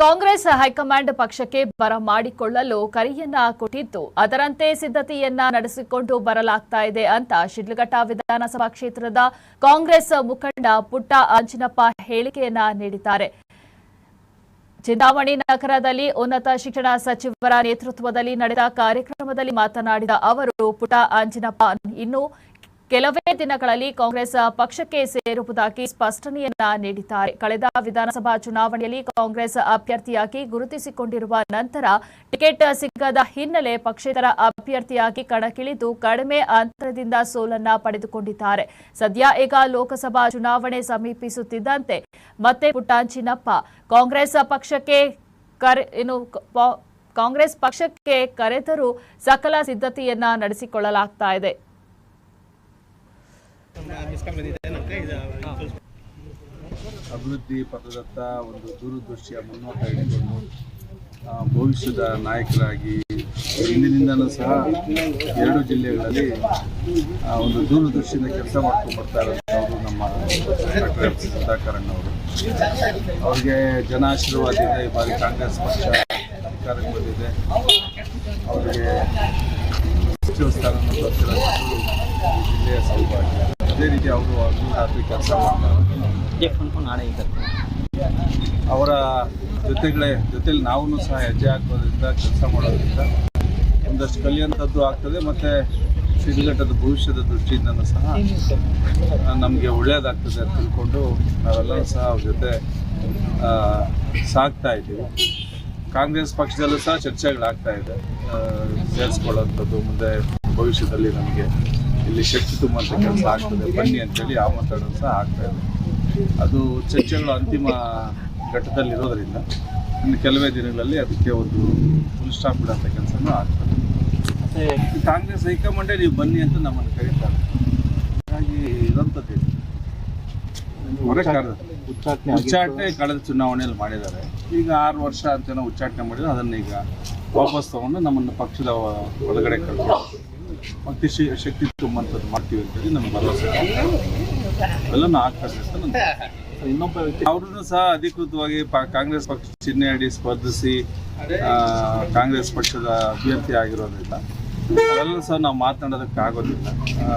Congress high command ಪಕ್ಷಕ್ಕೆ ಬರಮಾಡಿಕೊಳ್ಳಲು ಕರೆಯನ್ನ ಕೊಟ್ಟಿದ್ದು, ಅದರಂತೆ ಸಿದ್ಧತೆಯನ್ನ ನಡೆಸಿಕೊಂಡು ಬರಲಾಗ್ತಾ ಇದೆ ಅಂತ ಶಿಡ್ಲಘಟ್ಟ ವಿಧಾನಸಭಾ ಕ್ಷೇತ್ರದ ಕಾಂಗ್ರೆಸ್ ಮುಖಂಡ ಪುಟ್ಟ ಅಂಜಿನಪ್ಪ ಹೇಳಿಕೆಯನ್ನ ನೀಡಿದ್ದಾರೆ. ಚಿಂತಾಮಣಿ ನಗರದಲ್ಲಿ ಉನ್ನತ ಶಿಕ್ಷಣ ಸಚಿವರ ನೇತೃತ್ವದಲ್ಲಿ ನಡೆದ ಕಾರ್ಯಕ್ರಮದಲ್ಲಿ ಮಾತನಾಡಿದ ಅವರು ಪುಟ ಅಂಜಿನಪ್ಪ, ಇನ್ನು ಕೆಲವೇ ದಿನಗಳಲ್ಲಿ ಕಾಂಗ್ರೆಸ್ ಪಕ್ಷಕ್ಕೆ ಸೇರುವುದಾಗಿ ಸ್ಪಷ್ಟನೆಯನ್ನ ನೀಡಿದ್ದಾರೆ. ಕಳೆದ ವಿಧಾನಸಭಾ ಚುನಾವಣೆಯಲ್ಲಿ ಕಾಂಗ್ರೆಸ್ ಅಭ್ಯರ್ಥಿಯಾಗಿ ಗುರುತಿಸಿಕೊಂಡಿರುವ ನಂತರ ಟಿಕೆಟ್ ಸಿಗದ ಹಿನ್ನೆಲೆ ಪಕ್ಷೇತರ ಅಭ್ಯರ್ಥಿಯಾಗಿ ಕಣಕ್ಕಿಳಿದು ಕಡಿಮೆ ಅಂತರದಿಂದ ಸೋಲನ್ನ ಪಡೆದುಕೊಂಡಿದ್ದಾರೆ. ಸದ್ಯ ಈಗ ಲೋಕಸಭಾ ಚುನಾವಣೆ ಸಮೀಪಿಸುತ್ತಿದ್ದಂತೆ ಮತ್ತೆ ಪುಟ್ಟಾಂಚಿನಪ್ಪ ಕಾಂಗ್ರೆಸ್ ಪಕ್ಷಕ್ಕೆ ಏನು ಕಾಂಗ್ರೆಸ್ ಪಕ್ಷಕ್ಕೆ ಕರೆದರೂ ಸಕಲ ಸಿದ್ಧತೆಯನ್ನ ನಡೆಸಿಕೊಳ್ಳಲಾಗ್ತಾ ಇದೆ. ಅಭಿವೃದ್ಧಿ ಪಥದತ್ತ ಒಂದು ದೂರದೃಷ್ಟಿಯ ಮುನ್ನೋಟ ಇಟ್ಟುಕೊಂಡು ಭವಿಷ್ಯದ ನಾಯಕರಾಗಿ ಇಂದಿನಿಂದಲೂ ಸಹ ಎರಡು ಜಿಲ್ಲೆಗಳಲ್ಲಿ ಒಂದು ದೂರದೃಷ್ಟಿಯಿಂದ ಕೆಲಸ ಮಾಡ್ಕೊಂಡು ಬರ್ತಾ ಇರೋದು ನಮ್ಮ ಡಾಕ್ಟರ್ ಸುಧಾಕರಣ್ಣ ಅವರು. ಅವ್ರಿಗೆ ಇದೆ, ಈ ಬಾರಿ ಕಾಂಗ್ರೆಸ್ ಪಕ್ಷ ಅಧಿಕಾರಕ್ಕೆ ಬಂದಿದೆ. ಅವರಿಗೆ ಸಚಿವ ಸ್ಥಾನವನ್ನು ಅವರು ಅಗ್ನಿ ರಾತ್ರಿ ಕೆಲಸ ಮಾಡ್ತಾರೆ. ಅವರ ಜೊತೆಗಳೇ ಜೊತೆಲಿ ನಾವು ಸಹ ಹೆಜ್ಜೆ ಹಾಕೋದ್ರಿಂದ ಕೆಲಸ ಮಾಡೋದ್ರಿಂದ ಒಂದಷ್ಟು ಕಲಿಯುವಂಥದ್ದು ಆಗ್ತದೆ. ಮತ್ತು ಸಿಡಿಗಟ್ಟದ ಭವಿಷ್ಯದ ದೃಷ್ಟಿಯಿಂದನೂ ಸಹ ನಮಗೆ ಒಳ್ಳೆಯದಾಗ್ತದೆ ಅಂತ ತಿಳ್ಕೊಂಡು ನಾವೆಲ್ಲ ಸಹ ಅವ್ರ ಜೊತೆ ಸಾಕ್ತಾ ಇದ್ದೀವಿ. ಕಾಂಗ್ರೆಸ್ ಪಕ್ಷದಲ್ಲೂ ಸಹ ಚರ್ಚೆಗಳಾಗ್ತಾ ಇದೆ. ಸೇರಿಸ್ಕೊಳ್ಳೋಂಥದ್ದು ಮುಂದೆ ಭವಿಷ್ಯದಲ್ಲಿ ನಮಗೆ. ಇಲ್ಲಿ ಶಕ್ತಿ ತುಂಬುವಂಥ ಕೆಲಸ ಆಗ್ತದೆ. ಬನ್ನಿ ಅಂತೇಳಿ ಆಮಂತ್ರಣ ಸಹ ಆಗ್ತಾ ಇದೆ. ಅದು ಚರ್ಚೆಗಳು ಅಂತಿಮ ಘಟ್ಟದಲ್ಲಿರೋದ್ರಿಂದ ಇನ್ನು ಕೆಲವೇ ದಿನಗಳಲ್ಲಿ ಅದಕ್ಕೆ ಒಂದು ಫುಲ್ ಸ್ಟಾಪ್ ಬಿಡೋಂಥ ಕೆಲಸನೂ ಆಗ್ತದೆ. ಮತ್ತೆ ಕಾಂಗ್ರೆಸ್ ಹೈಕಮಾಂಡೇ ನೀವು ಬನ್ನಿ ಅಂತ ನಮ್ಮನ್ನು ಕರೀತಾರೆ. ಹಾಗಾಗಿ ಇರೋಂಥದ್ದು. ಉಚ್ಚಾಟನೆ ಕಳೆದ ಚುನಾವಣೆಯಲ್ಲಿ ಮಾಡಿದ್ದಾರೆ. ಈಗ ಆರು ವರ್ಷ ಅಂತ ನಾವು ಉಚ್ಚಾಟನೆ ಮಾಡಿದ್ರೆ ಅದನ್ನ ಈಗ ವಾಪಸ್ ತಗೊಂಡು ನಮ್ಮನ್ನು ಪಕ್ಷದ ಒಳಗಡೆ ಕರ್ಕೊಂಡು ಶಿ- ಶಕ್ತಿ ತುಂಬುವಂಥದ್ದು ಮಾಡ್ತೀವಿ ಅಂತೇಳಿ ನಮ್ಗೆ ಭರವಸೆ ಎಲ್ಲನೂ ನನ್ನ ಇನ್ನೊಬ್ಬ ವ್ಯಕ್ತಿ ಸಹ ಅಧಿಕೃತವಾಗಿ ಕಾಂಗ್ರೆಸ್ ಪಕ್ಷ ಚಿಹ್ನೆ ಅಡಿ ಸ್ಪರ್ಧಿಸಿ ಕಾಂಗ್ರೆಸ್ ಪಕ್ಷದ ಅಭ್ಯರ್ಥಿ ಆಗಿರೋದ್ರಿಂದ ಅವೆಲ್ಲ ಸಹ ನಾವು ಮಾತನಾಡೋದಕ್ಕೆ ಆಗೋದಿಲ್ಲ. ಆ,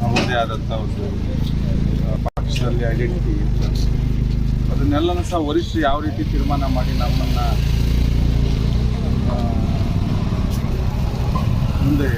ನಮ್ಮದೇ ಆದಂಥ ಒಂದು ಪಕ್ಷದಲ್ಲಿ ಐಡೆಂಟಿಟಿ ಇರ್ತದೆ ಅದನ್ನೆಲ್ಲನೂ ಸಹ ವರಿಷ್ಠರು ಯಾವ ರೀತಿ ತೀರ್ಮಾನ ಮಾಡಿ ನಮ್ಮನ್ನ ಮುಂದೆ